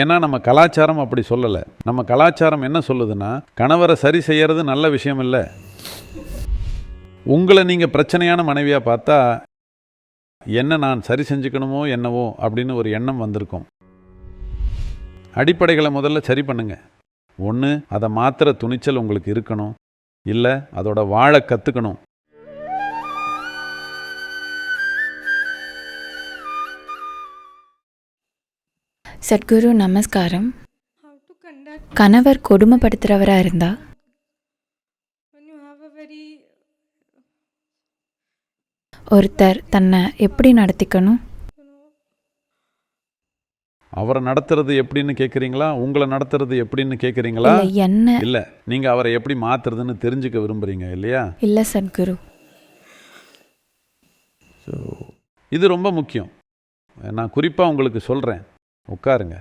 ஏன்னா நம்ம கலாச்சாரம் அப்படி சொல்லலை. நம்ம கலாச்சாரம் என்ன சொல்லுதுன்னா கணவரை சரி செய்யறது நல்ல விஷயம் இல்லை. உங்களை நீங்கள் பிரச்சனையான மனைவியாக பார்த்தா என்ன நான் சரி செஞ்சுக்கணுமோ என்னவோ அப்படின்னு ஒரு எண்ணம் வந்திருக்கும். அடிப்படைகளை முதல்ல சரி பண்ணுங்க. ஒன்று அதை மாத்திர துணிச்சல் உங்களுக்கு இருக்கணும். இல்லை அதோட வாழ கற்றுக்கணும் சத்குரு நமஸ்காரம். கணவர் கொடுமைப்படுத்துகிறவராக இருந்தா when you have a very ஒருத்தர் தன்னை எப்படி நடத்திக்கணும்? அவரை நடத்துறது எப்படின்னு கேட்குறீங்களா உங்களை நடத்துறது எப்படின்னு கேட்குறீங்களா இல்லை என்ன இல்லை நீங்கள் அவரை எப்படி மாத்துறதுன்னு தெரிஞ்சுக்க விரும்புகிறீங்க இல்லையா? இல்லை சத்குரு. ஸோ இது ரொம்ப முக்கியம். நான் குறிப்பாக உங்களுக்கு சொல்கிறேன் உட்காருங்க.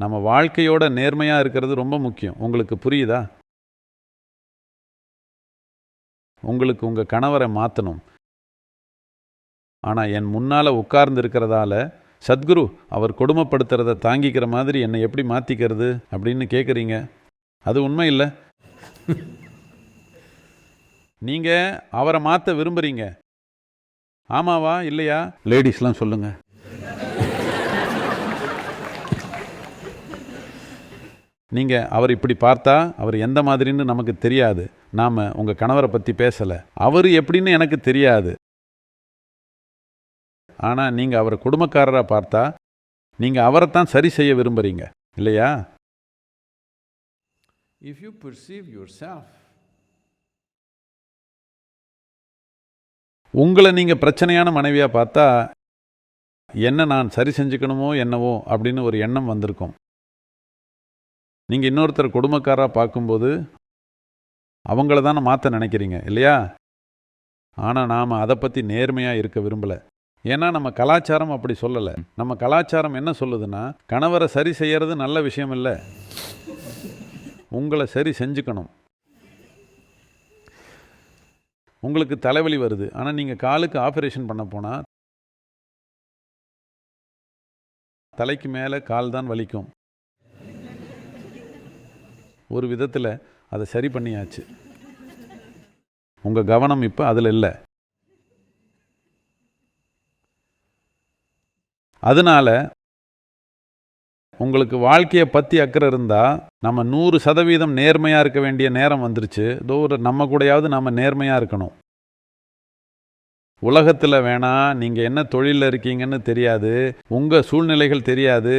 நம்ம வாழ்க்கையோட நேர்மையாக இருக்கிறது ரொம்ப முக்கியம். உங்களுக்கு புரியுதா? உங்களுக்கு உங்கள் கணவரை மாற்றணும் ஆனால் என் முன்னால் உட்கார்ந்து இருக்கிறதால சத்குரு அவர் கொடுமைப்படுத்துறத தாங்கிக்கிற மாதிரி என்னை எப்படி மாற்றிக்கிறது அப்படின்னு கேட்குறீங்க அது உண்மை இல்லை. நீங்கள் அவரை மாற்ற விரும்புகிறீங்க ஆமாவா? இல்லையா? லேடிஸ்லாம் சொல்லுங்கள் நீங்கள் அவர் இப்படி பார்த்தா அவர் எந்த மாதிரின்னு நமக்கு தெரியாது. நாம் உங்கள் கணவரை பற்றி பேசலை. அவர் எப்படின்னு எனக்கு தெரியாது. ஆனால் நீங்கள் அவரை குடும்பக்காரராக பார்த்தா நீங்கள் அவரைத்தான் சரி செய்ய விரும்புகிறீங்க இல்லையா? இஃப் யூ perceive yourself உங்களை நீங்கள் பிரச்சனையான மனைவியாக பார்த்தா என்ன நான் சரி செஞ்சுக்கணுமோ என்னவோ அப்படின்னு ஒரு எண்ணம் வந்திருக்கும். நீங்கள் இன்னொருத்தர் குடும்பக்காராக பார்க்கும்போது அவங்கள தானே மாற்ற நினைக்கிறீங்க இல்லையா? ஆனால் நாம் அதை பற்றி நேர்மையாக இருக்க விரும்பலை. ஏன்னா நம்ம கலாச்சாரம் அப்படி சொல்லலை. நம்ம கலாச்சாரம் என்ன சொல்லுதுன்னா கணவரை சரி செய்யறது நல்ல விஷயம் இல்லை. உங்களை சரி செஞ்சுக்கணும். உங்களுக்கு தலைவலி வருது. ஆனால் நீங்கள் காலுக்கு ஆப்ரேஷன் பண்ண போனால் தலைக்கு மேலே கால் தான் வலிக்கும். ஒரு விதத்தில் அதை சரி பண்ணியாச்சு. உங்கள் கவனம் இப்போ அதில் இல்லை. அதனால உங்களுக்கு வாழ்க்கையை பற்றி அக்கறை இருந்தால் நம்ம நூறு சதவீதம் நேர்மையாக இருக்க வேண்டிய நேரம் வந்துருச்சு. இதோ ஒரு நம்ம கூடயாவது நம்ம நேர்மையாக இருக்கணும். உலகத்தில் வேணால் நீங்கள் என்ன தொழிலில் இருக்கீங்கன்னு தெரியாது. உங்கள் சூழ்நிலைகள் தெரியாது.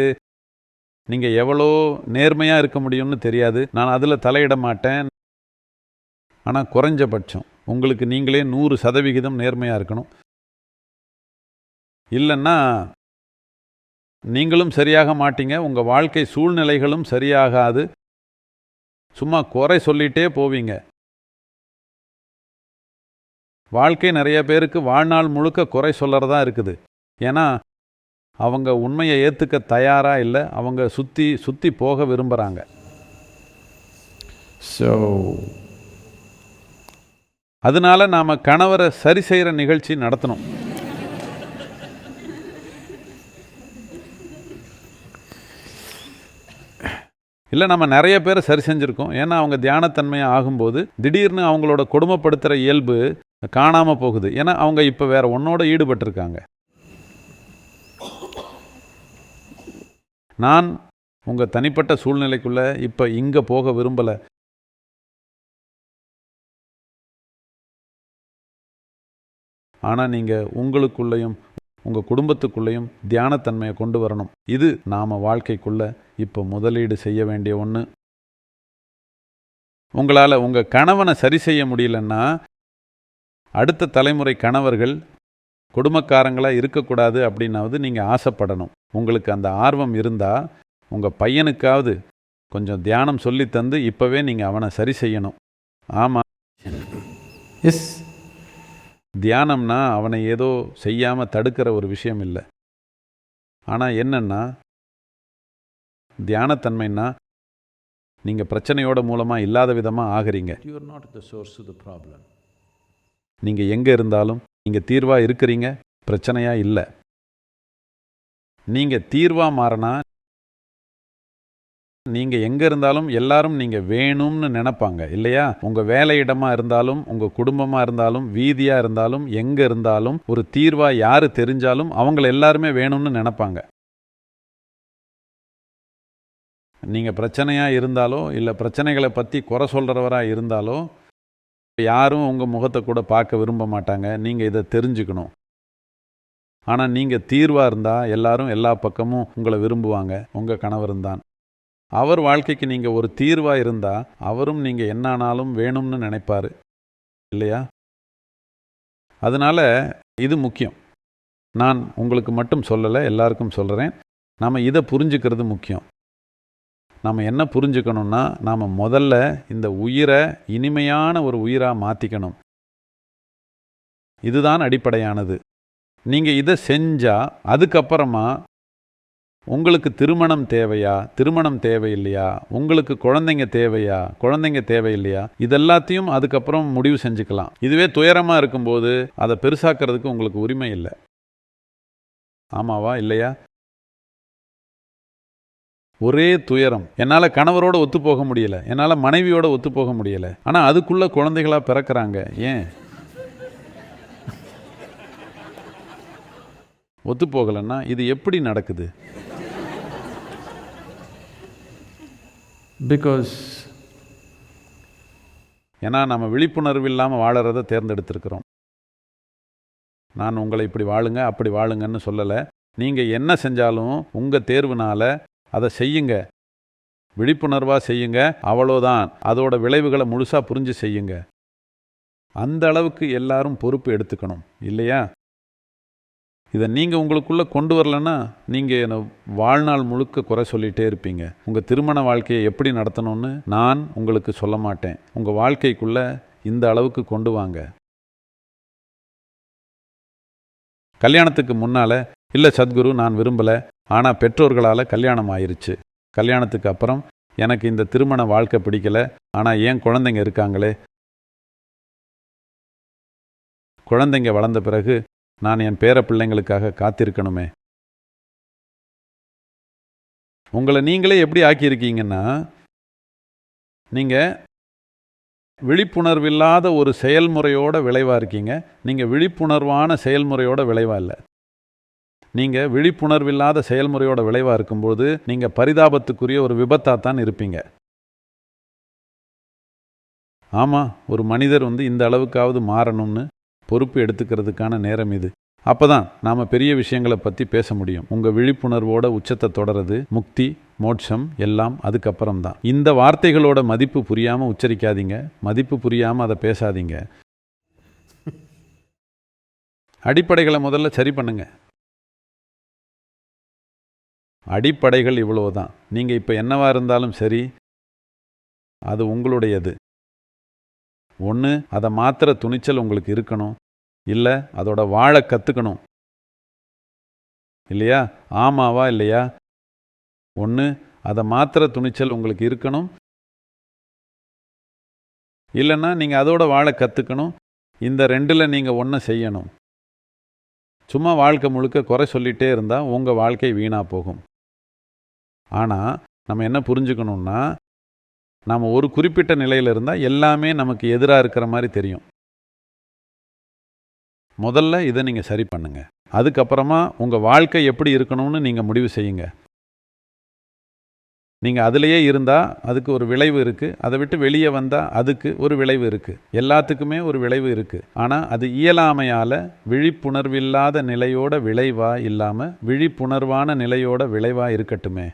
நீங்கள் எவ்வளோ நேர்மையாக இருக்க முடியும்னு தெரியாது. நான் அதில் தலையிட மாட்டேன். ஆனால் குறைஞ்சபட்சம் உங்களுக்கு நீங்களே நூறு சதவிகிதம் நேர்மையாக இருக்கணும். இல்லைன்னா நீங்களும் சரியாக மாட்டீங்க. உங்கள் வாழ்க்கை சூழ்நிலைகளும் சரியாகாது. சும்மா குறை சொல்லிட்டே போவீங்க. வாழ்க்கை நிறைய பேருக்கு வாழ்நாள் முழுக்க குறை சொல்லறதா இருக்குது. ஏன்னா அவங்க உண்மையை ஏற்றுக்க தயாரா இல்லை அவங்க சுற்றி சுற்றி போக விரும்புகிறாங்க ஸோ அதனால நாம் கணவரை சரி செய்கிற நிகழ்ச்சி நடத்தணும். இல்லை நம்ம நிறைய பேரை சரி செஞ்சுருக்கோம். ஏன்னா அவங்க தியானத்தன்மையாக ஆகும்போது திடீர்னு அவங்களோட கொடுமைப்படுத்துகிற இயல்பு காணாமல் போகுது. ஏன்னா அவங்க இப்போ வேற ஒன்னோட ஈடுபட்டிருக்காங்க. நான் உங்கள் தனிப்பட்ட சூழ்நிலைக்குள்ளே இப்போ இங்கே போக விரும்பலை. ஆனால் நீங்கள் உங்களுக்குள்ளேயும் உங்கள் குடும்பத்துக்குள்ளேயும் தியானத்தன்மையை கொண்டு வரணும். இது நாம் வாழ்க்கைக்குள்ள இப்போ முதலீடு செய்ய வேண்டிய ஒன்று உங்களால் உங்கள் கணவனை சரி செய்ய முடியலன்னா அடுத்த தலைமுறை கணவர்கள் குடும்பக்காரங்களாக இருக்கக்கூடாது அப்படின்னாவது நீங்கள் ஆசைப்படணும். உங்களுக்கு அந்த ஆர்வம் இருந்தால் உங்கள் பையனுக்காவது கொஞ்சம் தியானம் சொல்லி தந்து இப்போவே நீங்கள் அவனை சரி செய்யணும். ஆமாம் எஸ் தியானம்னா அவனை ஏதோ செய்யாமல் தடுக்கிற ஒரு விஷயம் இல்லை. ஆனால் என்னன்னா தியானத்தன்மைன்னா நீங்கள் பிரச்சனையோட மூலமாக இல்லாத விதமாக ஆகிறீங்க. You are not the source the problem நீங்கள் எங்கே இருந்தாலும் நீங்கள் தீர்வாக இருக்கிறீங்க பிரச்சனையாக இல்லை. நீங்கள் தீர்வாக மாறினா? நீங்கள் எங்கே இருந்தாலும் எல்லாரும் நீங்கள் வேணும்னு நினைப்பாங்க இல்லையா? உங்கள் வேலையிடமாக இருந்தாலும் உங்கள் குடும்பமாக இருந்தாலும் வீதியாக இருந்தாலும் எங்கே இருந்தாலும் ஒரு தீர்வாக யார் தெரிஞ்சாலும் அவங்கள எல்லாருமே வேணும்னு நினைப்பாங்க. நீங்கள் பிரச்சனையாக இருந்தாலோ இல்லை பிரச்சனைகளை பற்றி குறை சொல்கிறவராக இருந்தாலோ யாரும் உங்கள் முகத்தை கூட பார்க்க விரும்ப மாட்டாங்க. நீங்கள் இதை தெரிஞ்சுக்கணும். ஆனால் நீங்கள் தீர்வாக இருந்தால் எல்லாரும் எல்லா பக்கமும் உங்களை விரும்புவாங்க. உங்கள் கணவரும் தான். அவர் வாழ்க்கைக்கு நீங்கள் ஒரு தீர்வாக இருந்தால் அவரும் நீங்கள் என்ன ஆனாலும் வேணும்னு நினைப்பார். இல்லையா? அதனால் இது முக்கியம். நான் உங்களுக்கு மட்டும் சொல்லலை எல்லாருக்கும் சொல்கிறேன் நாம் இதை புரிஞ்சுக்கிறது முக்கியம். நாம் என்ன புரிஞ்சுக்கணும்னா நாம் முதல்ல இந்த உயிரை இனிமையான ஒரு உயிராக மாற்றிக்கணும் இதுதான் அடிப்படையானது. நீங்கள் இதை செஞ்சால் அதுக்கப்புறமா உங்களுக்கு திருமணம் தேவையா திருமணம் தேவையில்லையா உங்களுக்கு குழந்தைங்க தேவையா குழந்தைங்க தேவையில்லையா இதெல்லாத்தையும் அதுக்கப்புறம் முடிவு செஞ்சுக்கலாம். இதுவே துயரமாக இருக்கும்போது அதை பெருசாக்கிறதுக்கு உங்களுக்கு உரிமை இல்லை. ஆமாவா இல்லையா? ஒரே துயரம். என்னால் கணவரோட ஒத்து போக முடியல. என்னால் மனைவியோட ஒத்து போக முடியல. ஆனால் அதுக்குள்ள குழந்தைகளாக பிறக்கறாங்க. ஏன்? ஒத்து போகலைன்னா இது எப்படி நடக்குது? Because ஏன்னா நம்ம விழிப்புணர்வு இல்லாமல் வாழறத தேர்ந்தெடுத்திருக்கிறோம். நான் உங்களை இப்படி வாழுங்க அப்படி வாழுங்கன்னு சொல்லலை. நீங்கள் என்ன செஞ்சாலும் உங்கள் தேர்வுனால அதை செய்யுங்க. விழிப்புணர்வாக செய்யுங்க அவ்வளோதான். அதோட விளைவுகளை முழுசாக புரிஞ்சு செய்யுங்க. அந்த அளவுக்கு எல்லாரும் பொறுப்பு எடுத்துக்கணும் இல்லையா? இதை நீங்கள் உங்களுக்குள்ளே கொண்டு வரலன்னா நீங்கள் என்னை வாழ்நாள் முழுக்க குறை சொல்லிகிட்டே இருப்பீங்க. உங்கள் திருமண வாழ்க்கையை எப்படி நடத்தணும்னு நான் உங்களுக்கு சொல்ல மாட்டேன். உங்கள் வாழ்க்கைக்குள்ளே இந்த அளவுக்கு கொண்டு வாங்க. கல்யாணத்துக்கு முன்னால் இல்லை சத்குரு நான் விரும்பலை. ஆனால் பெற்றோர்களால் கல்யாணம் ஆயிருச்சு. கல்யாணத்துக்கு அப்புறம் எனக்கு இந்த திருமண வாழ்க்கை பிடிக்கல. ஆனால் ஏன் குழந்தைங்க இருக்காங்களே? குழந்தைங்க வளர்ந்த பிறகு நான் என் பேர பிள்ளைங்களுக்காக காத்திருக்கணுமே. உங்களை நீங்களே எப்படி ஆக்கியிருக்கீங்கன்னா நீங்கள் விழிப்புணர்வில்லாத ஒரு செயல்முறையோட விளைவாக இருக்கீங்க. நீங்கள் விழிப்புணர்வான செயல்முறையோட விளைவாக இல்லை. நீங்கள் விழிப்புணர்வில்லாத செயல்முறையோட விளைவாக இருக்கும்போது நீங்கள் பரிதாபத்துக்குரிய ஒரு விபத்தாக தான் இருப்பீங்க. ஆமாம் ஒரு மனிதர் வந்து இந்த அளவுக்காவது மாறணும்னு பொறுப்பு எடுத்துக்கிறதுக்கான நேரம் இது. அப்போதான் நாம் பெரிய விஷயங்களை பற்றி பேச முடியும். உங்கள் விழிப்புணர்வோட உச்சத்தை தொடரது முக்தி மோட்சம் எல்லாம் அதுக்கப்புறம் தான். இந்த வார்த்தைகளோட மதிப்பு புரியாமல் உச்சரிக்காதீங்க. மதிப்பு புரியாமல் அதை பேசாதீங்க. அடிப்படைகளை முதல்ல சரி பண்ணுங்க. அடிப்படைகள் இவ்வளவுதான். நீங்கள் இப்போ என்னவா இருந்தாலும் சரி அது உங்களுடையது. ஒன்று அதை மாத்திர துணிச்சல் உங்களுக்கு இருக்கணும். இல்லை அதோட வாழ கற்றுக்கணும் இல்லையா? ஆமாவா இல்லையா? ஒன்று அதை மாத்திர துணிச்சல் உங்களுக்கு இருக்கணும். இல்லைன்னா நீங்கள் அதோட வாழ கற்றுக்கணும் இந்த ரெண்டில் நீங்கள் ஒன்று செய்யணும். சும்மா வாழ்க்கை முழுக்க குறை சொல்லிகிட்டே இருந்தால் உங்கள் வாழ்க்கை வீணாக போகும். ஆனால் நம்ம என்ன புரிஞ்சுக்கணும்னா நாம் ஒரு குறிப்பிட்ட நிலையில் இருந்தால் எல்லாமே நமக்கு எதிராக இருக்கிற மாதிரி தெரியும். முதல்ல இதை நீங்கள் சரி பண்ணுங்கள் அதுக்கப்புறமா உங்கள் வாழ்க்கை எப்படி இருக்கணும்னு நீங்கள் முடிவு செய்யுங்க. நீங்கள் அதிலேயே இருந்தால் அதுக்கு ஒரு விளைவு இருக்குது அதை விட்டு வெளியே வந்தால் அதுக்கு ஒரு விளைவு இருக்குது எல்லாத்துக்குமே ஒரு விளைவு இருக்குது ஆனால் அது இயலாமையால் விழிப்புணர்வில்லாத நிலையோட விளைவாக இல்லாமல் விழிப்புணர்வான நிலையோட விளைவாக இருக்கட்டுமே.